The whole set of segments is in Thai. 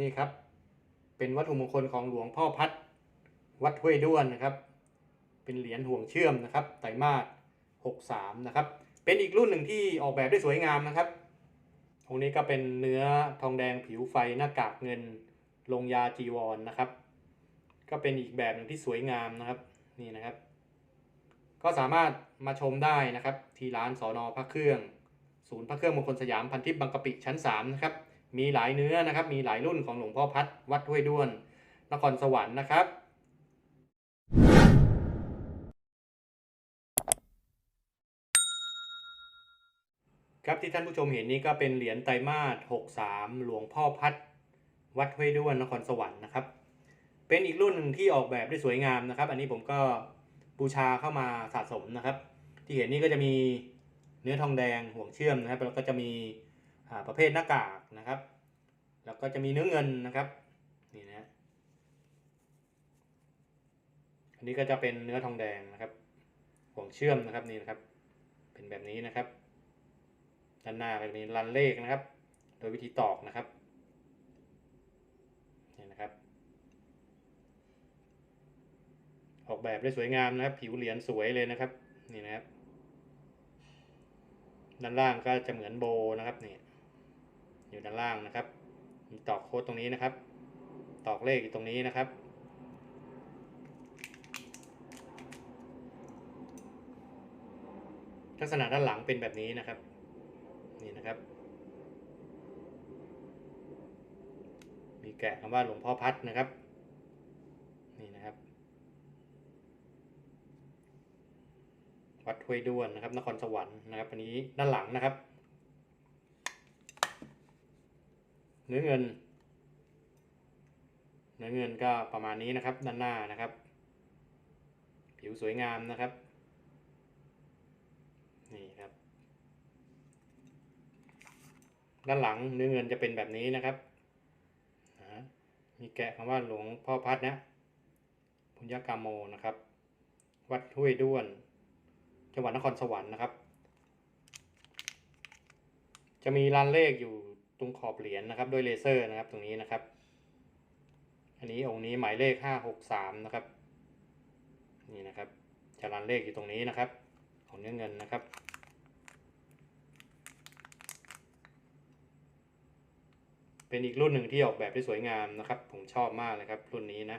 นี่ครับ เป็นวัตถุมงคลของหลวงพ่อพัด วัดห้วยด้วนนะครับ เป็นเหรียญห่วงเชื่อมนะครับไตรมาส63นะครับ เป็นอีกรุ่นหนึ่งที่ออกแบบได้สวยงามนะครับองค์นี้ก็เป็นเนื้อทองแดงผิวไฟหน้ากากเงินลงยาจีวรนนะครับ ก็เป็นอีกแบบหนึ่งที่สวยงามนะครับนี่นะครับ ก็สามารถมาชมได้นะครับ ที่ร้านสอนอพระเครื่อง ศูนย์พระเครื่องมงคลสยามพันทิพย์บางกะปิชั้น3นะครับ มีหลายเนื้อนะครับ มีหลายรุ่นของหลวงพ่อพัดวัดห้วยด้วน นครสวรรค์นะครับ ครับที่ท่านผู้ชมเห็นนี้ก็เป็นเหรียญไตรมาส63 หลวงพ่อพัดวัดห้วยด้วนนครสวรรค์นะครับ เป็นอีกรุ่นหนึ่งที่ออกแบบได้สวยงามนะครับ อันนี้ผมก็บูชาเข้ามาสะสมนะครับ ที่เห็นนี่ก็จะมีเนื้อทองแดงห่วงเชื่อมนะครับแล้วก็จะมี ประเภทหน้ากากนะครับ แล้วก็จะมีเนื้อเงินนะครับนี่นะฮะอันนี้ก็จะเป็นเนื้อทองแดงนะครับห่วงเชื่อมนะครับนี่นะครับ เป็นแบบนี้นะครับด้านหน้าก็จะมีรันเลขนะครับ โดยวิธีตอกนะครับนี่นะครับ ออกแบบได้สวยงามนะครับ ผิวเหรียญสวยเลยนะครับนี่นะครับด้านล่างก็จะเหมือนโบนะครับนี่ อยู่ด้านล่างนะครับ มีตอกโค้ดตรงนี้นะครับ ตอกเลขอยู่ตรงนี้นะครับ ลักษณะด้านหลังเป็นแบบนี้นะครับ นี่นะครับ มีแกะคำว่าหลวงพ่อพัดนะครับ นี่นะครับวัดห้วยด้วนนะครับ นครสวรรค์นะครับอันนี้ด้านหลังนะครับ เนื้อเงิน เนื้อเงินก็ประมาณนี้นะครับ ด้านหน้านะครับ ผิวสวยงามนะครับ นี่ครับ ด้านหลังเนื้อเงินจะเป็นแบบนี้นะครับมีแกะคำว่าหลวงพ่อพัดนะพุญญกามโมนะครับ วัดห้วยด้วน จังหวัดนครสวรรค์นะครับ จะมีลานเลขอยู่ ตรงขอบเหรียญนะครับด้วยเลเซอร์นะครับตรงนี้นะครับ อันนี้องค์นี้หมายเลขห้าหกสามนะครับนี่นะครับจะลานเลขอยู่ตรงนี้นะครับ ของเนื้อเงินนะครับ เป็นอีกรุ่นหนึ่งที่ออกแบบได้สวยงามนะครับ ผมชอบมากเลยครับ รุ่นนี้นะ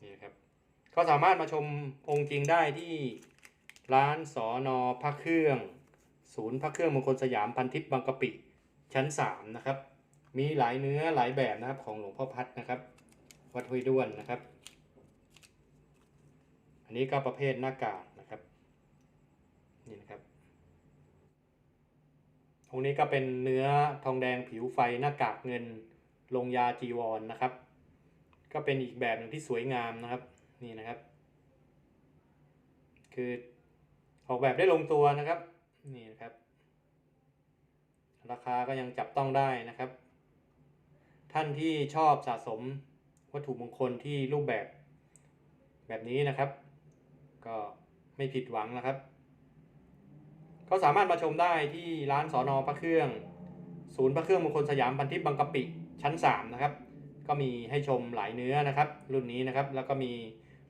นี่นะครับ ก็สามารถมาชมองค์จริงได้ที่ร้านสอนอพระเครื่อง ศูนย์พระเครื่องมงคลสยามพันทิพย์บางกะปิ ชั้น 3 นะครับ มีหลายเนื้อหลายแบบนะครับของหลวงพ่อพัดนะครับ วัดห้วยด้วนนะครับ อันนี้ก็ประเภทหน้ากากนะครับ นี่นะครับองค์นี้ก็เป็นเนื้อทองแดงผิวไฟหน้ากากเงินลงยาจีวรนนะครับ ก็เป็นอีกแบบหนึ่งที่สวยงามนะครับ นี่นะครับ คือออกแบบได้ลงตัวนะครับ นี่นะครับ ราคาก็ยังจับต้องได้นะครับ ท่านที่ชอบสะสมวัตถุมงคลที่รูปแบบแบบนี้นะครับ ก็ไม่ผิดหวังนะครับ ก็สามารถมาชมได้ที่ร้านสอนอพระเครื่อง ศูนย์พระเครื่องมงคลสยามพันทิพย์บางกะปิชั้น 3 นะครับ ก็มีให้ชมหลายเนื้อนะครับ รุ่นนี้นะครับแล้วก็มี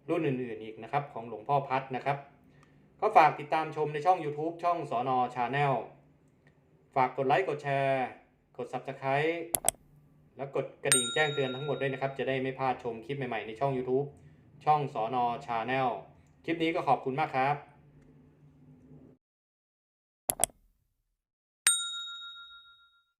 รุ่นอื่นๆอีกนะครับ ของหลวงพ่อพัดนะครับ ก็ฝากติดตามชมในช่อง YouTube ช่องสอนอชาแนลฝากกดไลค์กดแชร์ กด Subscribe แล้วกดกระดิ่งแจ้งเตือนทั้งหมดด้วยนะครับ จะได้ไม่พลาดชมคลิปใหม่ๆในช่อง YouTube ช่องสอนอชาแนลคลิปนี้ก็ขอบคุณมากครับ